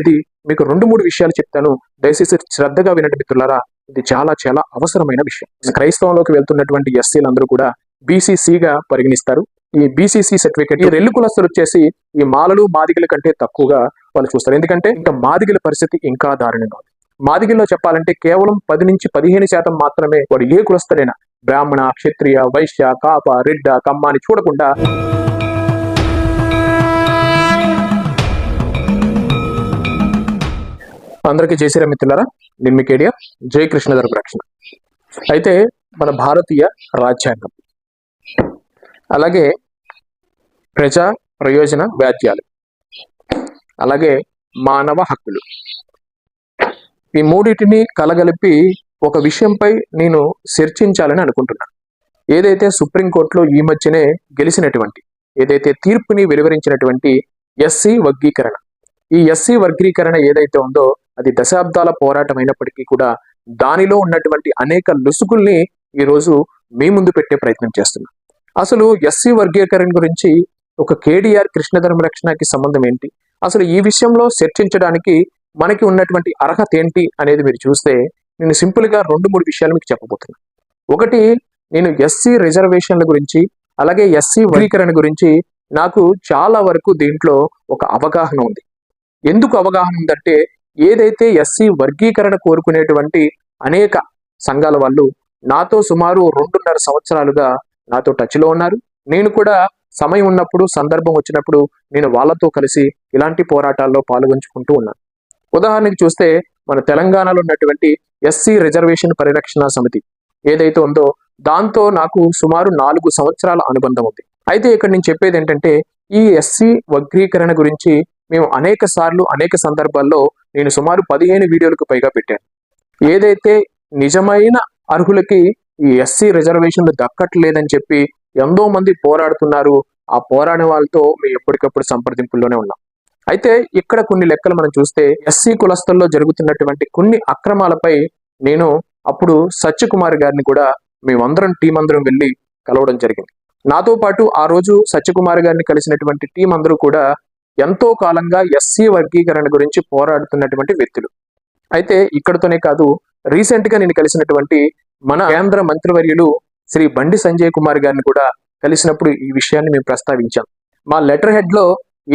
ఇది మీకు రెండు మూడు విషయాలు చెప్తాను. దయచేసి శ్రద్ధగా వినండి మిత్రులారా. ఇది చాలా చాలా అవసరమైన విషయం. క్రైస్తవంలోకి వెళ్తున్నటువంటి ఎస్సీలందరూ కూడా బీసీసీగా పరిగణిస్తారు. ఈ బీసీసీ సర్టిఫికేట్ ఈ రెల్లు కులస్తులు వచ్చేసి ఈ మాలలు మాదిగల కంటే తక్కువగా వాళ్ళు చూస్తారు. ఎందుకంటే ఇంకా మాదిగల పరిస్థితి ఇంకా దారుణంగా ఉంది. మాదిగల్లో చెప్పాలంటే కేవలం పది నుంచి పదిహేను శాతం మాత్రమే వాడు ఏ కులస్తుడైనా బ్రాహ్మణ క్షత్రియ వైశ్య కాప రెడ్డ కమ్మ అని చూడకుండా అందరికీ చేసిరా మిత్రులారా నేను మీ కేడియర్ జై కృష్ణ రక్షణ అయితే మన భారతీయ రాజ్యాంగం అలాగే ప్రజా ప్రయోజన వ్యాధ్యాలు అలాగే మానవ హక్కులు ఈ మూడింటిని కలగలిపి ఒక విషయంపై నేను చర్చించాలని అనుకుంటున్నాను ఏదైతే సుప్రీంకోర్టులో ఈ మధ్యనే గెలిచినటువంటి ఏదైతే తీర్పుని వెలువరించినటువంటి ఎస్సీ వర్గీకరణ ఈ ఎస్సీ వర్గీకరణ ఏదైతే ఉందో అది దశాబ్దాల పోరాటం అయినప్పటికీ కూడా దానిలో ఉన్నటువంటి అనేక లుసుగుల్ని ఈరోజు మీ ముందు పెట్టే ప్రయత్నం చేస్తున్నాం. అసలు ఎస్సీ వర్గీకరణ గురించి ఒక కేడిఆర్ కృష్ణధర్మ రక్షణకి సంబంధం ఏంటి? అసలు ఈ విషయంలో చర్చించడానికి మనకి ఉన్నటువంటి అర్హత ఏంటి అనేది మీరు చూస్తే నేను సింపుల్గా రెండు మూడు విషయాలు మీకు చెప్పబోతున్నాను ఒకటి నేను ఎస్సీ రిజర్వేషన్ల గురించి అలాగే ఎస్సీ వర్గీకరణ గురించి నాకు చాలా వరకు దీంట్లో ఒక అవగాహన ఉంది. ఎందుకు అవగాహన ఉందంటే ఏదైతే ఎస్సీ వర్గీకరణ కోరుకునేటువంటి అనేక సంఘాల వాళ్ళు నాతో సుమారు రెండున్నర సంవత్సరాలుగా నాతో టచ్లో ఉన్నారు. నేను కూడా సమయం ఉన్నప్పుడు సందర్భం వచ్చినప్పుడు నేను వాళ్ళతో కలిసి ఇలాంటి పోరాటాల్లో పాల్గొంచుకుంటూ ఉన్నాను. ఉదాహరణకి చూస్తే మన తెలంగాణలో ఉన్నటువంటి ఎస్సీ రిజర్వేషన్ పరిరక్షణ సమితి ఏదైతే ఉందో దాంతో నాకు సుమారు నాలుగు సంవత్సరాల అనుబంధం ఉంది. అయితే ఇక్కడ నేను చెప్పేది ఏంటంటే ఈ ఎస్సీ వర్గీకరణ గురించి మేము అనేక సార్లు అనేక సందర్భాల్లో నేను సుమారు పదిహేను వీడియోలకు పైగా పెట్టాను. ఏదైతే నిజమైన అర్హులకి ఈ ఎస్సీ రిజర్వేషన్లు దక్కట్లేదని చెప్పి ఎంతో మంది పోరాడుతున్నారు ఆ పోరాడే వాళ్ళతో మేము ఎప్పటికప్పుడు సంప్రదింపుల్లోనే ఉన్నాం. అయితే ఇక్కడ కొన్ని లెక్కలు మనం చూస్తే ఎస్సీ కులస్తుల్లో జరుగుతున్నటువంటి కొన్ని అక్రమాలపై నేను అప్పుడు సత్యకుమార్ గారిని కూడా మేమందరం టీం అందరం వెళ్ళి కలవడం జరిగింది. నాతో పాటు ఆ రోజు సత్యకుమార్ గారిని కలిసినటువంటి టీం అందరూ కూడా ఎంతో కాలంగా ఎస్సీ వర్గీకరణ గురించి పోరాడుతున్నటువంటి వ్యక్తులు. అయితే ఇక్కడతోనే కాదు రీసెంట్గా నేను కలిసినటువంటి మన కేంద్ర మంత్రివర్యులు శ్రీ బండి సంజయ్ కుమార్ గారిని కూడా కలిసినప్పుడు ఈ విషయాన్ని మేము ప్రస్తావించాం. మా లెటర్ హెడ్లో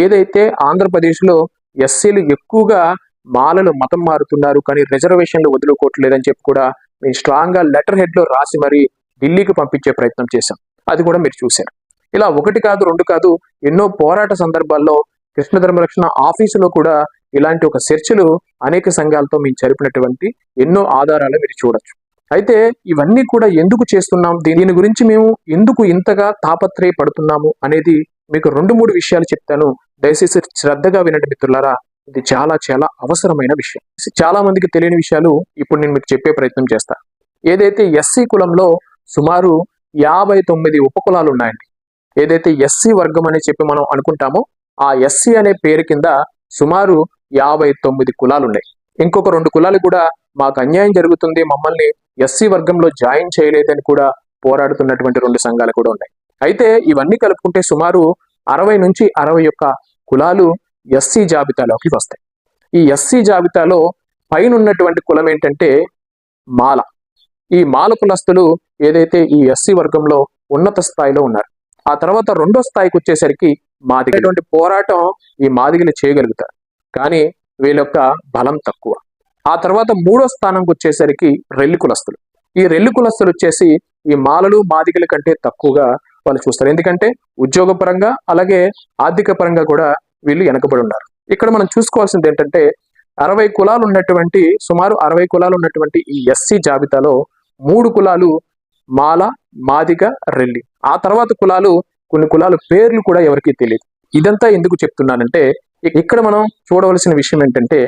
ఏదైతే ఆంధ్రప్రదేశ్లో ఎస్సీలు ఎక్కువగా మాలలు మతం మారుతున్నారు కానీ రిజర్వేషన్లు వదులుకోవట్లేదని చెప్పి కూడా మేము స్ట్రాంగ్గా లెటర్ హెడ్లో రాసి మరీ ఢిల్లీకి పంపించే ప్రయత్నం చేశాం. అది కూడా మీరు చూశారు. ఇలా ఒకటి కాదు రెండు కాదు ఎన్నో పోరాట సందర్భాల్లో కృష్ణ ధర్మరక్షణ ఆఫీసులో కూడా ఇలాంటి ఒక చర్చలు అనేక సంఘాలతో మేము జరిపినటువంటి ఎన్నో ఆధారాలు మీరు చూడొచ్చు. అయితే ఇవన్నీ కూడా ఎందుకు చేస్తున్నాం? దీని గురించి మేము ఎందుకు ఇంతగా తాపత్రయ పడుతున్నాము అనేది మీకు రెండు మూడు విషయాలు చెప్తాను. దయచేసి శ్రద్ధగా వినండి మిత్రులారా. ఇది చాలా చాలా అవసరమైన విషయం. చాలా మందికి తెలియని విషయాలు ఇప్పుడు నేను మీకు చెప్పే ప్రయత్నం చేస్తా. ఏదైతే ఎస్సీ కులంలో సుమారు యాభై తొమ్మిది ఉపకులాలు ఉన్నాయండి. ఏదైతే ఎస్సీ వర్గం అని చెప్పి మనం అనుకుంటామో ఆ ఎస్సీ అనే పేరు కింద సుమారు యాభై తొమ్మిది కులాలు ఉన్నాయి ఇంకొక రెండు కులాలు కూడా మాకు అన్యాయం జరుగుతుంది మమ్మల్ని ఎస్సీ వర్గంలో జాయిన్ చేయలేదని కూడా పోరాడుతున్నటువంటి రెండు సంఘాలు కూడా ఉన్నాయి. అయితే ఇవన్నీ కలుపుకుంటే సుమారు అరవై నుంచి అరవై ఒక్క కులాలు ఎస్సీ జాబితాలోకి వస్తాయి. ఈ ఎస్సీ జాబితాలో పైన ఉన్నటువంటి కులం ఏంటంటే మాల. ఈ మాల కులస్తులు ఏదైతే ఈ ఎస్సీ వర్గంలో ఉన్నత స్థాయిలో ఉన్నారు ఆ తర్వాత రెండో స్థాయికి వచ్చేసరికి మాదిగటువంటి పోరాటం ఈ మాదిగలు చేయగలుగుతారు. కానీ వీళ్ళ యొక్క బలం తక్కువ. ఆ తర్వాత మూడో స్థానంకి వచ్చేసరికి రెల్లి కులస్తులు. ఈ రెల్లి కులస్తులు వచ్చేసి ఈ మాలలు మాదిగల కంటే తక్కువగా వాళ్ళు చూస్తారు. ఎందుకంటే ఉద్యోగ పరంగా అలాగే ఆర్థిక పరంగా కూడా వీళ్ళు వెనకబడి ఉన్నారు. ఇక్కడ మనం చూసుకోవాల్సింది ఏంటంటే అరవై కులాలు ఉన్నటువంటి సుమారు అరవై కులాలు ఉన్నటువంటి ఈ ఎస్సీ జాబితాలో మూడు కులాలు మాల మాదిగ రెల్లి. ఆ తర్వాత కులాలు కొన్ని కులాల పేర్లు కూడా ఎవరికీ తెలియదు ఇదంతా ఎందుకు చెప్తున్నానంటే ఇక్కడ మనం చూడవలసిన విషయం ఏంటంటే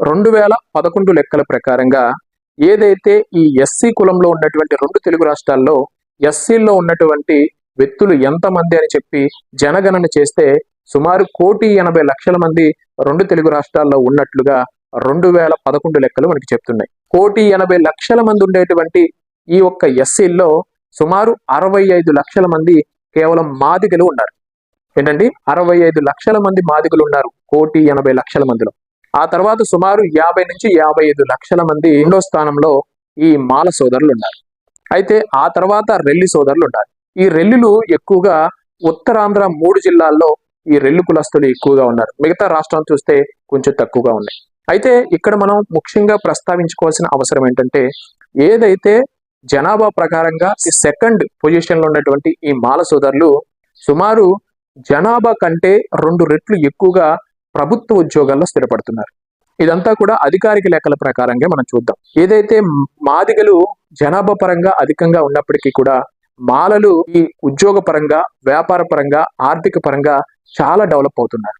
రెండు వేల పదకొండు లెక్కల ప్రకారంగా ఏదైతే ఈ ఎస్సీ కులంలో ఉన్నటువంటి రెండు తెలుగు రాష్ట్రాల్లో ఎస్సీల్లో ఉన్నటువంటి వ్యక్తులు ఎంతమంది అని చెప్పి జనగణన చేస్తే సుమారు కోటి ఎనభై లక్షల మంది రెండు తెలుగు రాష్ట్రాల్లో ఉన్నట్లుగా రెండు వేల పదకొండు లెక్కలు మనకి చెప్తున్నాయి. కోటి ఎనభై లక్షల మంది ఉండేటువంటి ఈ ఒక్క ఎస్సీల్లో సుమారు అరవై ఐదు లక్షల మంది కేవలం మాదిగలు ఉన్నారు. ఏంటండి? అరవై ఐదు లక్షల మంది మాదిగలు ఉన్నారు. కోటి ఎనభై లక్షల మందిలో. ఆ తర్వాత సుమారు యాభై నుంచి యాభై ఐదు లక్షల మంది రెండో స్థానంలో ఈ మాల సోదరులు ఉన్నారు. అయితే ఆ తర్వాత రెల్లి సోదరులు ఉన్నారు. ఈ రెల్లిలు ఎక్కువగా ఉత్తరాంధ్ర మూడు జిల్లాల్లో ఈ రెల్లు కులస్తులు ఎక్కువగా ఉన్నారు. మిగతా రాష్ట్రం చూస్తే కొంచెం తక్కువగా ఉన్నాయి. అయితే ఇక్కడ మనం ముఖ్యంగా ప్రస్తావించుకోవాల్సిన అవసరం ఏంటంటే ఏదైతే జనాభా ప్రకారంగా సెకండ్ పొజిషన్లో ఉన్నటువంటి ఈ మాల సోదరులు సుమారు జనాభా కంటే రెండు రెట్లు ఎక్కువగా ప్రభుత్వ ఉద్యోగాల్లో స్థిరపడుతున్నారు. ఇదంతా కూడా అధికారిక లెక్కల ప్రకారంగా మనం చూద్దాం. ఏదైతే మాదిగలు జనాభా పరంగా అధికంగా ఉన్నప్పటికీ కూడా మాలలు ఈ ఉద్యోగ పరంగా వ్యాపార పరంగా ఆర్థిక పరంగా చాలా డెవలప్ అవుతున్నారు.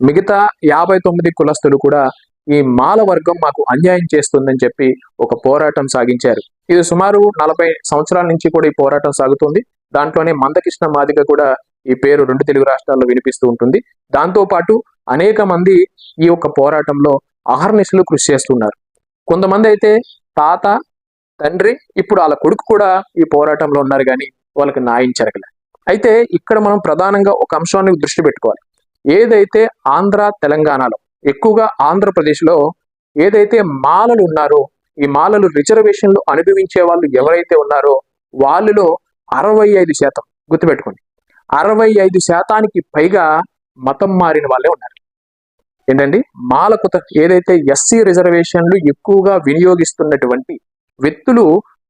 మిగతా యాభై తొమ్మిది కులస్తులు కూడా ఈ మాల వర్గం మాకు అన్యాయం చేస్తుందని చెప్పి ఒక పోరాటం సాగించారు. ఇది సుమారు నలభై సంవత్సరాల నుంచి కూడా ఈ పోరాటం సాగుతుంది. దాంట్లోనే మందకృష్ణ మాదిగ కూడా ఈ పేరు రెండు తెలుగు రాష్ట్రాల్లో వినిపిస్తూ ఉంటుంది. దాంతో పాటు అనేక మంది ఈ యొక్క పోరాటంలో అహర్నిశలు కృషి చేస్తున్నారు. కొంతమంది అయితే తాత తండ్రి ఇప్పుడు వాళ్ళ కొడుకు కూడా ఈ పోరాటంలో ఉన్నారు కానీ వాళ్ళకి న్యాయం జరగలే. అయితే ఇక్కడ మనం ప్రధానంగా ఒక అంశాన్ని దృష్టి పెట్టుకోవాలి. ఏదైతే ఆంధ్ర తెలంగాణలో ఎక్కువగా ఆంధ్రప్రదేశ్లో ఏదైతే మాలలు ఉన్నారో ఈ మాలలు రిజర్వేషన్లు అనుభవించే వాళ్ళు ఎవరైతే ఉన్నారో వాళ్ళలో అరవై ఐదు శాతం గుర్తుపెట్టుకోండి. అరవై ఐదు శాతానికి పైగా మతం మారిన వాళ్ళే ఉన్నారు. ఏంటండి? మాలకుత ఏదైతే ఎస్సీ రిజర్వేషన్లు ఎక్కువగా వినియోగిస్తున్నటువంటి వ్యక్తులు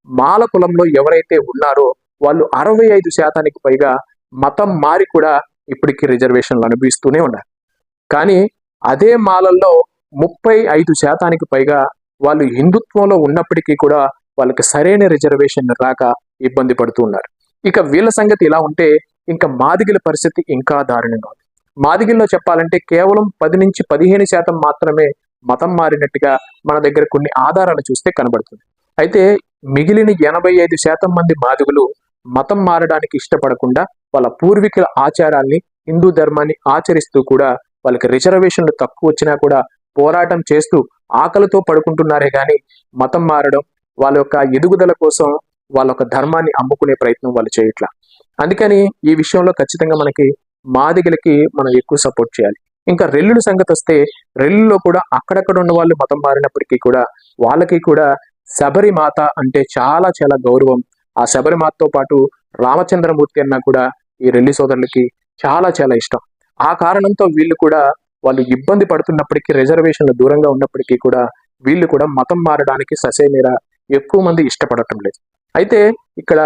మాల కులంలో ఎవరైతే ఉన్నారో వాళ్ళు అరవై ఐదు శాతానికి పైగా మతం మారి కూడా ఇప్పటికీ రిజర్వేషన్లు అనుభవిస్తూనే ఉన్నారు. కానీ అదే మాలల్లో ముప్పై ఐదు శాతానికి పైగా వాళ్ళు హిందుత్వంలో ఉన్నప్పటికీ కూడా వాళ్ళకి సరైన రిజర్వేషన్ రాక ఇబ్బంది పడుతూ ఉన్నారు. ఇక వీళ్ళ సంగతి ఇలా ఉంటే ఇంకా మాదిగిల పరిస్థితి ఇంకా దారుణంగా ఉంది. మాదిగిల్లో చెప్పాలంటే కేవలం పది నుంచి పదిహేను శాతం మాత్రమే మతం మారినట్టుగా మన దగ్గర కొన్ని ఆధారాలు చూస్తే కనబడుతుంది. అయితే మిగిలిన ఎనభై ఐదు శాతం మంది మాదిగులు మతం మారడానికి ఇష్టపడకుండా వాళ్ళ పూర్వీకుల ఆచారాల్ని హిందూ ధర్మాన్ని ఆచరిస్తూ కూడా వాళ్ళకి రిజర్వేషన్లు తక్కువ వచ్చినా కూడా పోరాటం చేస్తూ ఆకలితో పడుకుంటున్నారే కానీ మతం మారడం వాళ్ళ యొక్క ఎదుగుదల కోసం వాళ్ళ యొక్క ధర్మాన్ని అమ్ముకునే ప్రయత్నం వాళ్ళు చేయట్లా. అందుకని ఈ విషయంలో ఖచ్చితంగా మనకి మాదిగలకి మనం ఎక్కువ సపోర్ట్ చేయాలి. ఇంకా రెల్లుల సంగతి వస్తే రెల్లులో కూడా అక్కడక్కడ ఉన్న వాళ్ళు మతం మారినప్పటికీ కూడా వాళ్ళకి కూడా శబరిమాత అంటే చాలా చాలా గౌరవం. ఆ శబరిమాతతో పాటు రామచంద్రమూర్తి అన్న కూడా ఈ రెల్లి సోదరులకి చాలా చాలా ఇష్టం. ఆ కారణంతో వీళ్ళు కూడా వాళ్ళు ఇబ్బంది పడుతున్నప్పటికీ రిజర్వేషన్లు దూరంగా ఉన్నప్పటికీ కూడా వీళ్ళు కూడా మతం మారడానికి ససేమీర ఎక్కువ మంది ఇష్టపడటం లేదు. అయితే ఇక్కడ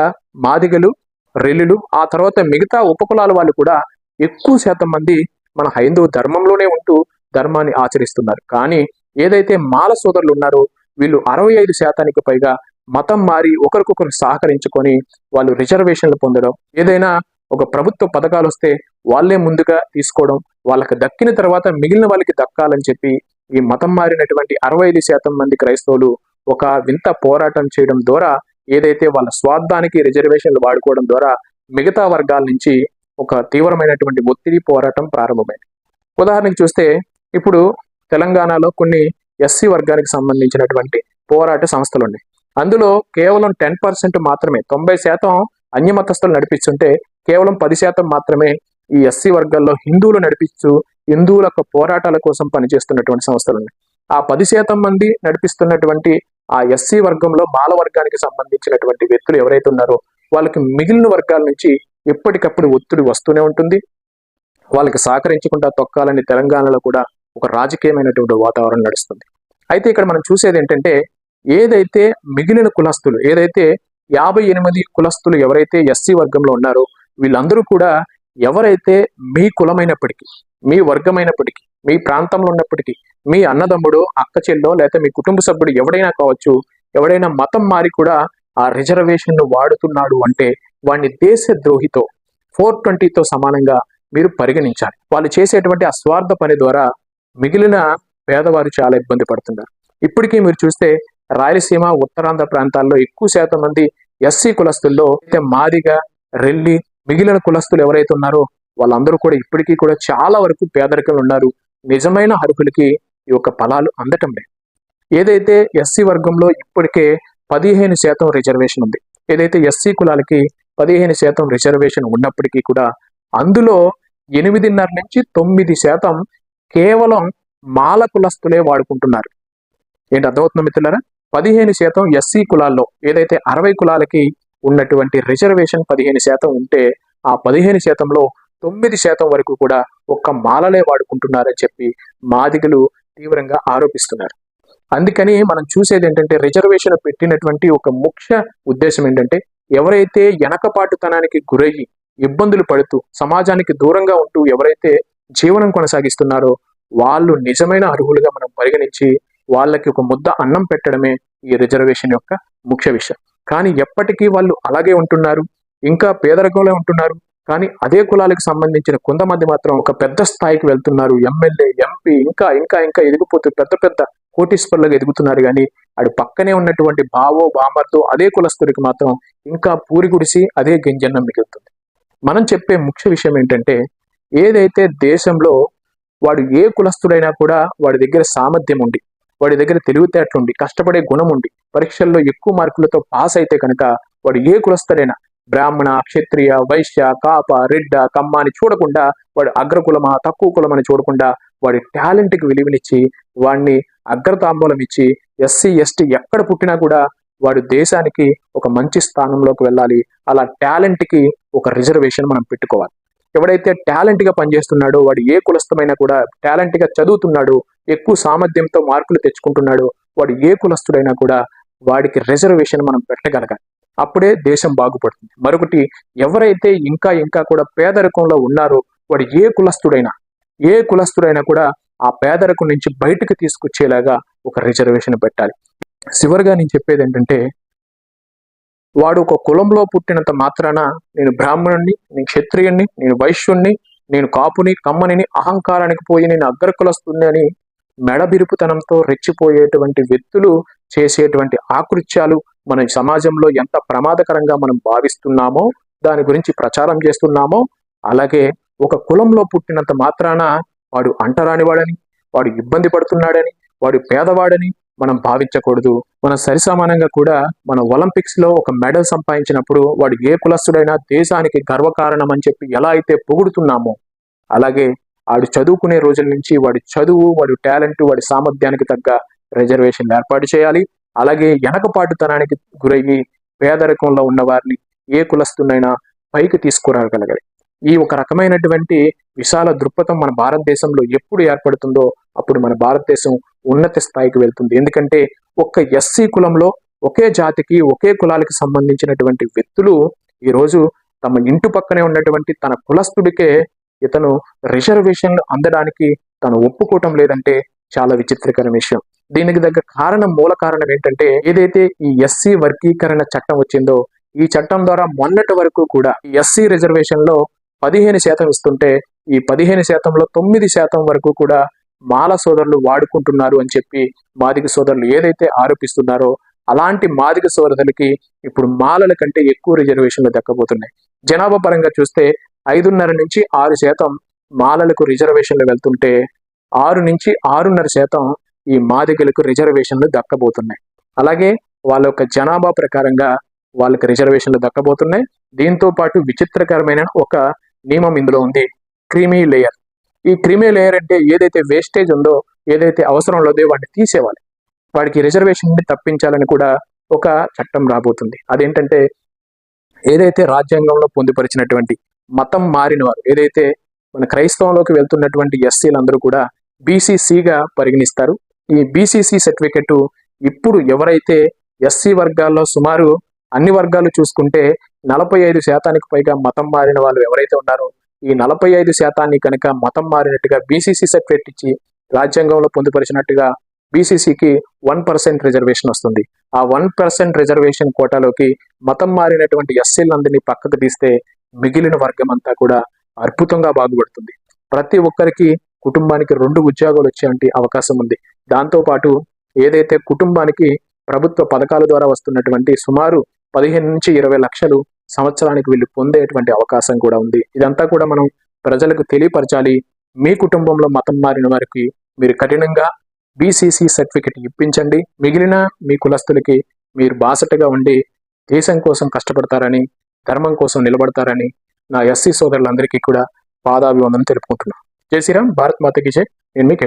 మాదిగలు రెల్లులు ఆ తర్వాత మిగతా ఉపకులాల వాళ్ళు కూడా ఎక్కువ శాతం మంది మన హైందవ ధర్మంలోనే ఉంటూ ధర్మాన్ని ఆచరిస్తున్నారు. కానీ ఏదైతే మాల సోదరులు ఉన్నారో వీళ్ళు అరవై ఐదు శాతానికి పైగా మతం మారి ఒకరికొకరు సహకరించుకొని వాళ్ళు రిజర్వేషన్లు పొందడం ఏదైనా ఒక ప్రభుత్వ పథకాలు వస్తే వాళ్ళే ముందుగా తీసుకోవడం వాళ్ళకి దక్కిన తర్వాత మిగిలిన వాళ్ళకి దక్కాలని చెప్పి ఈ మతం మారినటువంటి అరవై ఐదు శాతం మంది క్రైస్తవులు ఒక వింత పోరాటం చేయడం ద్వారా ఏదైతే వాళ్ళ స్వార్థానికి రిజర్వేషన్లు వాడుకోవడం ద్వారా మిగతా వర్గాల నుంచి ఒక తీవ్రమైనటువంటి ఒత్తిడి పోరాటం ప్రారంభమైంది. ఉదాహరణకు చూస్తే ఇప్పుడు తెలంగాణలో కొన్ని ఎస్సీ వర్గానికి సంబంధించినటువంటి పోరాట సంస్థలు ఉన్నాయి అందులో కేవలం టెన్ పర్సెంట్ మాత్రమే తొంభై శాతం అన్యమతస్థులు నడిపిస్తుంటే కేవలం పది శాతం మాత్రమే ఈ ఎస్సీ వర్గాల్లో హిందువులు నడిపిస్తూ హిందువుల యొక్క పోరాటాల కోసం పనిచేస్తున్నటువంటి సంస్థలు ఉన్నాయి. ఆ పది శాతం మంది నడిపిస్తున్నటువంటి ఆ ఎస్సీ వర్గంలో మాల వర్గానికి సంబంధించినటువంటి వ్యక్తులు ఎవరైతే ఉన్నారో వాళ్ళకి మిగిలిన వర్గాల నుంచి ఎప్పటికప్పుడు ఒత్తిడి వస్తూనే ఉంటుంది. వాళ్ళకి సహకరించకుండా తొక్కాలని తెలంగాణలో కూడా ఒక రాజకీయమైనటువంటి వాతావరణం నడుస్తుంది. అయితే ఇక్కడ మనం చూసేది ఏంటంటే ఏదైతే మిగిలిన కులస్తులు ఏదైతే యాభై ఎనిమిది కులస్తులు ఎవరైతే ఎస్సీ వర్గంలో ఉన్నారో వీళ్ళందరూ కూడా ఎవరైతే మీ కులమైనప్పటికీ మీ వర్గమైనప్పటికీ మీ ప్రాంతంలో ఉన్నప్పటికీ మీ అన్నదమ్ముడు అక్క చెల్లో లేకపోతే మీ కుటుంబ సభ్యుడు ఎవడైనా కావచ్చు ఎవడైనా మతం మారి కూడా ఆ రిజర్వేషన్ను వాడుతున్నాడు అంటే వాడిని దేశ ద్రోహితో ఫోర్ ట్వంటీతో సమానంగా మీరు పరిగణించాలి. వాళ్ళు చేసేటువంటి ఆ స్వార్థ పని ద్వారా మిగిలిన పేదవారు చాలా ఇబ్బంది పడుతున్నారు. ఇప్పటికీ మీరు చూస్తే రాయలసీమ ఉత్తరాంధ్ర ప్రాంతాల్లో ఎక్కువ శాతం మంది ఎస్సీ కులస్తుల్లో అయితే మాదిగా రెల్లి మిగిలిన కులస్తులు ఎవరైతే ఉన్నారో వాళ్ళందరూ కూడా ఇప్పటికీ కూడా చాలా వరకు పేదరికంలో ఉన్నారు. నిజమైన అర్హులకి ఈ యొక్క ఫలాలు అందటం లేదు. ఏదైతే ఎస్సీ వర్గంలో ఇప్పటికే పదిహేను శాతం రిజర్వేషన్ ఉంది ఏదైతే ఎస్సీ కులాలకి పదిహేను శాతం రిజర్వేషన్ ఉన్నప్పటికీ కూడా అందులో ఎనిమిదిన్నర నుంచి తొమ్మిది శాతం కేవలం మాల కులస్తులే వాడుకుంటున్నారు. ఏంటి అర్థమవుతుందో మిత్రులారా? పదిహేను శాతం ఎస్సీ కులాల్లో ఏదైతే అరవై కులాలకి ఉన్నటువంటి రిజర్వేషన్ పదిహేను శాతం ఉంటే ఆ పదిహేను శాతంలో తొమ్మిది శాతం వరకు కూడా ఒక్క మాలలే వాడుకుంటున్నారని చెప్పి మాదిగలు తీవ్రంగా ఆరోపిస్తున్నారు. అందుకని మనం చూసేది ఏంటంటే రిజర్వేషన్ పెట్టినటువంటి ఒక ముఖ్య ఉద్దేశం ఏంటంటే ఎవరైతే వెనకపాటుతనానికి గురయ్యి ఇబ్బందులు పడుతూ సమాజానికి దూరంగా ఉంటూ ఎవరైతే జీవనం కొనసాగిస్తున్నారో వాళ్ళు నిజమైన అర్హులుగా మనం పరిగణించి వాళ్ళకి ఒక ముద్ద అన్నం పెట్టడమే ఈ రిజర్వేషన్ యొక్క ముఖ్య విషయం. కానీ ఎప్పటికీ వాళ్ళు అలాగే ఉంటున్నారు ఇంకా పేదరికంలో ఉంటున్నారు. కానీ అదే కులాలకు సంబంధించిన కొంతమంది మాత్రం ఒక పెద్ద స్థాయికి వెళ్తున్నారు. ఎమ్మెల్యే ఎంపీ ఇంకా ఇంకా ఇంకా ఎదిగిపోతూ పెద్ద పెద్ద కోటీశ్వర్లుగా ఎదుగుతున్నారు. కానీ అటు పక్కనే ఉన్నటువంటి బావో బామర్తో అదే కులస్తుడికి మాత్రం ఇంకా పూరి గుడిసి అదే గింజన్నం మిగులుతుంది. మనం చెప్పే ముఖ్య విషయం ఏంటంటే ఏదైతే దేశంలో వాడు ఏ కులస్తుడైనా కూడా వాడి దగ్గర సామర్థ్యం ఉండి వాడి దగ్గర తెలివితేటలుండి కష్టపడే గుణం ఉండి పరీక్షల్లో ఎక్కువ మార్కులతో పాస్ అయితే కనుక వాడు ఏ కులస్తుడైనా బ్రాహ్మణ క్షత్రియ వైశ్య కాప రెడ్డ కమ్మ అని చూడకుండా వాడు అగ్రకులమా తక్కువ కులమని చూడకుండా వాడి టాలెంట్కి విలువనిచ్చి వాడిని అగ్రతాంబూలం ఇచ్చి ఎస్సీ ఎస్టీ ఎక్కడ పుట్టినా కూడా వాడు దేశానికి ఒక మంచి స్థానంలోకి వెళ్ళాలి. అలా టాలెంట్కి ఒక రిజర్వేషన్ మనం పెట్టుకోవాలి. ఎవడైతే టాలెంట్గా పనిచేస్తున్నాడో వాడు ఏ కులస్థమైనా కూడా టాలెంట్గా చదువుతున్నాడు ఎక్కువ సామర్థ్యంతో మార్కులు తెచ్చుకుంటున్నాడు వాడు ఏ కులస్తుడైనా కూడా వాడికి రిజర్వేషన్ మనం పెట్టగలగాలి. అప్పుడే దేశం బాగుపడుతుంది. మరొకటి ఎవరైతే ఇంకా ఇంకా కూడా పేదరికంలో ఉన్నారో వాడు ఏ కులస్తుడైనా ఏ కులస్తుడైనా కూడా ఆ పేదరికం నుంచి బయటకు తీసుకొచ్చేలాగా ఒక రిజర్వేషన్ పెట్టాలి. చివరిగా నేను చెప్పేది ఏంటంటే వాడు ఒక కులంలో పుట్టినంత మాత్రాన నేను బ్రాహ్మణుణ్ణి నేను క్షత్రియుణ్ణి నేను వైశ్యుణ్ణి నేను కాపుని కమ్మనిని అహంకారానికి పోయి నేను అగ్రకులస్తుంది అని మెడబిరుపుతనంతో రెచ్చిపోయేటువంటి వ్యక్తులు చేసేటువంటి ఆకృత్యాలు మన సమాజంలో ఎంత ప్రమాదకరంగా మనం భావిస్తున్నామో దాని గురించి ప్రచారం చేస్తున్నామో అలాగే ఒక కులంలో పుట్టినంత మాత్రాన వాడు అంటరానివాడని వాడు ఇబ్బంది పడుతున్నాడని వాడు పేదవాడని మనం భావించకూడదు. మన సరిసమానంగా కూడా మన ఒలింపిక్స్లో ఒక మెడల్ సంపాదించినప్పుడు వాడు ఏ కులస్తుడైనా దేశానికి గర్వకారణం అని చెప్పి ఎలా అయితే పొగుడుతున్నామో అలాగే వాడు చదువుకునే రోజుల నుంచి వాడి చదువు వాడి టాలెంట్ వాడి సామర్థ్యానికి తగ్గ రిజర్వేషన్ ఏర్పాటు చేయాలి. అలాగే వెనకపాటుతనానికి గురయ్యి పేదరికంలో ఉన్న వారిని ఏ కులస్తునైనా పైకి తీసుకురాగలగాలి. ఈ ఒక రకమైనటువంటి విశాల దృక్పథం మన భారతదేశంలో ఎప్పుడు ఏర్పడుతుందో అప్పుడు మన భారతదేశం ఉన్నత స్థాయికి వెళ్తుంది. ఎందుకంటే ఒక్క ఎస్సీ కులంలో ఒకే జాతికి ఒకే కులాలకి సంబంధించినటువంటి వ్యక్తులు ఈరోజు తమ ఇంటి పక్కనే ఉన్నటువంటి తన కులస్తుడికే ఇతను రిజర్వేషన్లు అందడానికి తను ఒప్పుకోవటం లేదంటే చాలా విచిత్రకర విషయం. దీనికి దగ్గర కారణం మూల కారణం ఏంటంటే ఏదైతే ఈ ఎస్సీ వర్గీకరణ చట్టం వచ్చిందో ఈ చట్టం ద్వారా మొన్నటి వరకు కూడా ఈ ఎస్సీ రిజర్వేషన్లో పదిహేను శాతం ఇస్తుంటే ఈ పదిహేను శాతంలో తొమ్మిది శాతం వరకు కూడా మాల సోదరులు వాడుకుంటున్నారు అని చెప్పి మాదిక సోదరులు ఏదైతే ఆరోపిస్తున్నారో అలాంటి మాదిక సోదరులకి ఇప్పుడు మాలల కంటే ఎక్కువ రిజర్వేషన్లు దక్కబోతున్నాయి. జనాభా పరంగా చూస్తే ఐదున్నర నుంచి ఆరు శాతం మాలలకు రిజర్వేషన్లు వెళ్తుంటే ఆరు నుంచి ఆరున్నర శాతం ఈ మాదిగలకు రిజర్వేషన్లు దక్కబోతున్నాయి. అలాగే వాళ్ళ యొక్క జనాభా ప్రకారంగా వాళ్ళకి రిజర్వేషన్లు దక్కబోతున్నాయి. దీంతో పాటు విచిత్రకరమైన ఒక నియమం ఇందులో ఉంది. Creamy layer. ఈ క్రీమీ లేయర్ అంటే ఏదైతే వేస్టేజ్ ఉందో ఏదైతే అవసరం లేదో వాటిని తీసేవాలి. వాడికి రిజర్వేషన్ నుండి తప్పించాలని కూడా ఒక చట్టం రాబోతుంది. అదేంటంటే ఏదైతే రాజ్యాంగంలో పొందుపరిచినటువంటి మతం మారిన వారు ఏదైతే మన క్రైస్తవంలోకి వెళ్తున్నటువంటి ఎస్సీలందరూ కూడా బీసీసీగా పరిగణిస్తారు. ఈ బీసీసీ సర్టిఫికెట్ ఇప్పుడు ఎవరైతే ఎస్సీ వర్గాల్లో సుమారు అన్ని వర్గాలు చూసుకుంటే నలభై ఐదు శాతానికి పైగా మతం మారిన వాళ్ళు ఎవరైతే ఉన్నారో ఈ నలభై ఐదు శాతాన్ని కనుక మతం మారినట్టుగా బీసీసీ సర్టిఫికేట్ ఇచ్చి రాజ్యాంగంలో పొందుపరిచినట్టుగా బీసీసీకి వన్ పర్సెంట్ రిజర్వేషన్ వస్తుంది. ఆ వన్ పర్సెంట్ రిజర్వేషన్ కోటాలోకి మతం మారినటువంటి ఎస్సీలందరినీ పక్కకు తీస్తే మిగిలిన వర్గం అంతా కూడా అద్భుతంగా బాగుపడుతుంది. ప్రతి ఒక్కరికి కుటుంబానికి రెండు ఉద్యోగాలు వచ్చే అవకాశం ఉంది. దాంతో పాటు ఏదైతే కుటుంబానికి ప్రభుత్వ పథకాల ద్వారా వస్తున్నటువంటి సుమారు పదిహేను నుంచి ఇరవై లక్షలు సంవత్సరానికి వీళ్ళు పొందేటువంటి అవకాశం కూడా ఉంది. ఇదంతా కూడా మనం ప్రజలకు తెలియపరచాలి. మీ కుటుంబంలో మతం మారిన వారికి మీరు కఠినంగా బీసీసీ సర్టిఫికెట్ ఇప్పించండి. మిగిలిన మీ కులస్తులకి మీరు బాసటగా ఉండి దేశం కోసం కష్టపడతారని ధర్మం కోసం నిలబడతారని నా ఎస్సీ సోదరులందరికీ కూడా పాదాభివందనం తెలుపుకుంటున్నాను జై శ్రీరామ్. భారత్ మాతకి జై. నేను మీకు